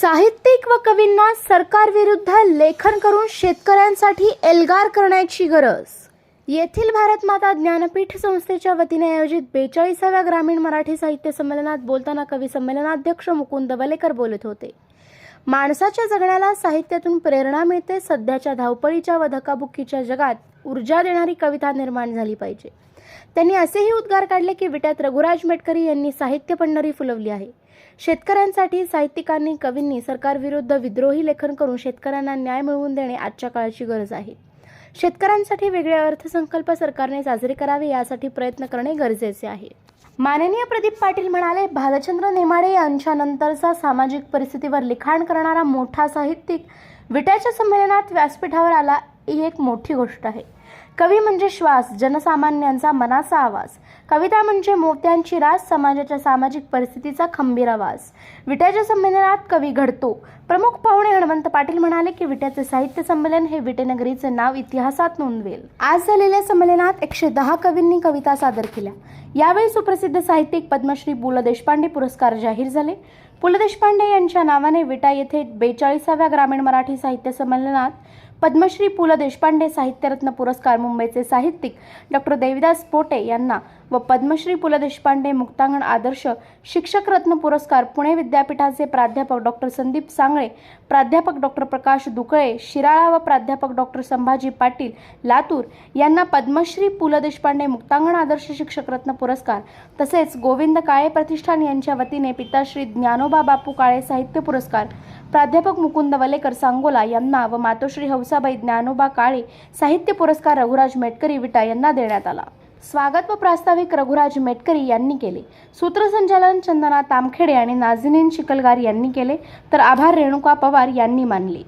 साहित्यिक व कवींना सरकारविरुद्ध लेखन करून शेतकऱ्यांसाठी एल्गार करण्याची गरज. येथील भारत माता ज्ञानपीठ संस्थेच्या वतीने आयोजित बेचाळीसाव्या ग्रामीण मराठी साहित्य संमेलनात बोलताना कवी संमेलनाध्यक्ष मुकुंद वलेकर बोलत होते. माणसाच्या जगण्याला साहित्यातून प्रेरणा मिळते सध्याच्या धावपळीच्या व धकाबुक्कीच्या जगात ऊर्जा देणारी कविता निर्माण झाली पाहिजे. त्यांनी असेही उद्गार काढले की विट्यात रघुराज मेटकरी यांनी साहित्य पंढरी फुलवली आहे. शेतकऱ्यांसाठी साहित्यिकांनी कवींनी सरकारविरुद्ध विद्रोही लेखन करून शेतकऱ्यांना न्याय मिळवून देणे आजच्या काळाची गरज आहे. शेतकऱ्यांसाठी वेगळे अर्थसंकल्प सरकारने साजरे करावे यासाठी प्रयत्न करणे गरजेचे आहे. माननीय प्रदीप पाटील म्हणाले भालचंद्र नेमाडे यांच्यानंतरचा सामाजिक परिस्थितीवर लिखाण करणारा मोठा साहित्यिक विट्याच्या संमेलनात व्यासपीठावर आला ही एक मोठी गोष्ट आहे. कवी म्हणजे श्वास जनसामान्यांचा मनाचा आवाज. कविता म्हणजे मोत्यांची रास समाजाच्या सामाजिक परिस्थितीचा खंबीर आवाज. विट्याच्या संमेलनात कवी घडतो. प्रमुख पाहुणे हणमंत पाटील म्हणाले की विट्याचे साहित्य संमेलन हे विटेनगरीचे नाव इतिहासात नोंदवेल. आज झालेल्या संमेलनात एकशे दहा कवींनी कविता सादर केल्या. यावेळी सुप्रसिद्ध साहित्यिक पद्मश्री पु ल देशपांडे पुरस्कार जाहीर झाले. पु ल देशपांडे यांच्या नावाने विटा येथे बेचाळीसाव्या ग्रामीण मराठी साहित्य संमेलनात पद्मश्री पु ल देशपांडे साहित्यरत्न पुरस्कार मुंबईचे साहित्यिक डॉक्टर देविदास पोटे यांना व पद्मश्री पु ल देशपांडे मुक्तांगण आदर्श शिक्षक रत्न पुरस्कार पुणे विद्यापीठाचे प्राध्यापक डॉक्टर संदीप सांगळे प्राध्यापक डॉक्टर प्रकाश दुकळे शिराळा व प्राध्यापक डॉक्टर संभाजी पाटील लातूर यांना पद्मश्री पु ल देशपांडे मुक्तांगण आदर्श शिक्षक रत्न पुरस्कार तसेच गोविंद काळे प्रतिष्ठान यांच्या वतीने पिताश्री ज्ञानोबा बापू काळे साहित्य पुरस्कार प्राध्यापक मुकुंद वलेकर सांगोला यांना व मातोश्री हौसाबाई ज्ञानोबा काळे साहित्य पुरस्कार रघुराज मेटकरी विटा यांना देण्यात आला. स्वागत व प्रास्ताविक रघुराज मेटकरी यांनी केले. सूत्रसंचालन चंदना तामखेडे आणि नाझिनीन चिकलगार यांनी केले तर आभार रेणुका पवार यांनी मानले.